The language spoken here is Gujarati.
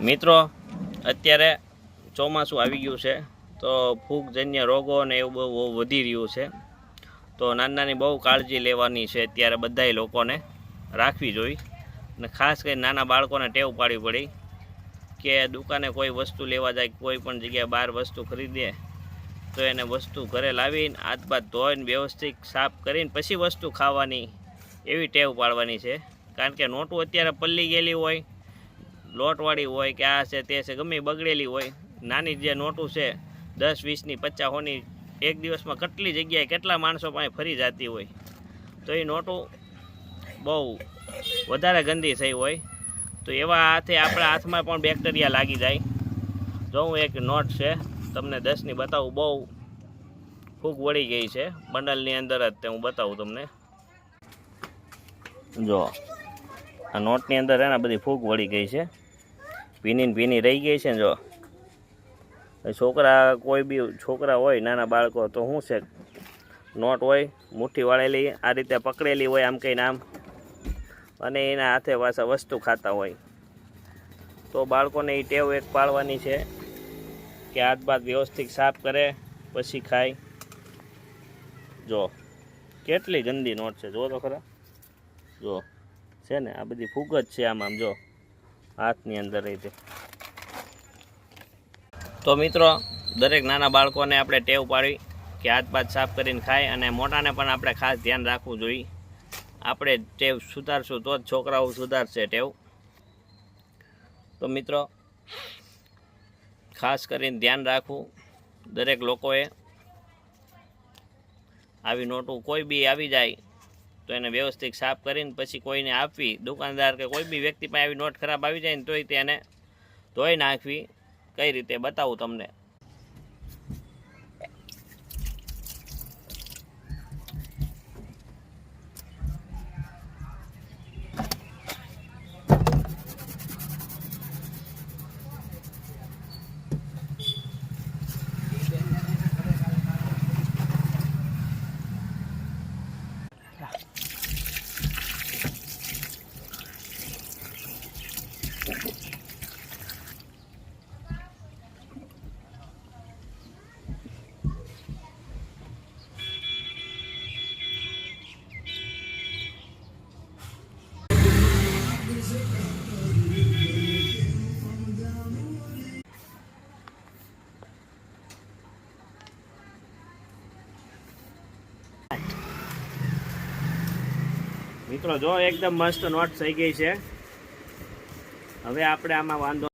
મિત્રો, અત્યારે ચોમાસું આવી ગયું છે, તો ફૂગજન્ય રોગો ને એવું બહુ બહુ વધી રહ્યું છે. તો નાની નાની બહુ કાળજી લેવાની છે અત્યારે બધાય લોકોને, રાખવી જોઈએ અને ખાસ કરીને નાના બાળકોને ટેવ પાડવી પડી કે દુકાને કોઈ વસ્તુ લેવા જાય, કોઈ પણ જગ્યાએ બહાર વસ્તુ ખરીદે, તો એને વસ્તુ ઘરે લાવીને હાથબાદ ધોઈને વ્યવસ્થિત સાફ કરીને પછી વસ્તુ ખાવાની એવી ટેવ પાડવાની છે. કારણ કે નોટું અત્યારે પલ્લી ગયેલી હોય લોટવાળી હોય કે આ છે તે છે, ગમે બગડેલી હોય. નાની જે નોટું છે, દસ વીસની પચાસોની એક દિવસમાં કેટલી જગ્યાએ કેટલા માણસો પાસે ફરી જતી હોય. તો એ નોટું બહુ વધારે ગંદી થઈ હોય. તો એવા હાથે આપણા હાથમાં પણ બેક્ટેરિયા લાગી જાય. જો હું એક નોટ છે, તમને દસની બતાવું, બહુ ફૂગ વળી ગઈ છે. બંડલની અંદર જ તે હું બતાવું તમને. જો, આ નોટની અંદર એના બધી ફૂગ વળી ગઈ છે. ભીની ભીની રહી ગઈ છે ને જો. છોકરા કોઈ બી છોકરા હોય, નાના બાળકો, તો શું છે? નોટ હોય, મુઠ્ઠી વાળેલી, આ રીતે પકડેલી હોય, આમ કંઈ આમ. અને એના હાથે પાછા વસ્તુ ખાતા હોય. તો બાળકોને એ ટેવ એક પાડવાની છે કે હાથ બાદ વ્યવસ્થિત સાફ કરે, પછી ખાય. જો, કેટલી ગંદી નોટ છે. જો તો ખરા. જો, છે ને, આ બધી ફૂગ જ છે આમ આમ, જો. હાથની અંદર છે. તો મિત્રો, દરેક નાના બાળકોને આપણે ટેવ પાડવી કે હાથ પાથ સાફ કરીને ખાય અને મોટાને પણ આપણે ખાસ ધ્યાન રાખવું જોઈએ. આપણે ટેવ સુધારશું તો જ છોકરાઓ સુધારશે ટેવ. તો મિત્રો, ખાસ કરીને ધ્યાન રાખવું દરેક લોકોએ. આવી નોટો કોઈ બી આવી જાય તો એને વ્યવસ્થિત સાફ કરીને પછી કોઈને આપવી. દુકાનદાર કે કોઈ બી વ્યક્તિ પાસે આવી નોટ ખરાબ આવી જાય ને તોય તેને ધોઈ નાખવી. કઈ રીતે બતાવું તમને? મિત્રો જો એકદમ મસ્ત નોટ થઈ ગઈ છે. હવે આપણે આમાં વાંધો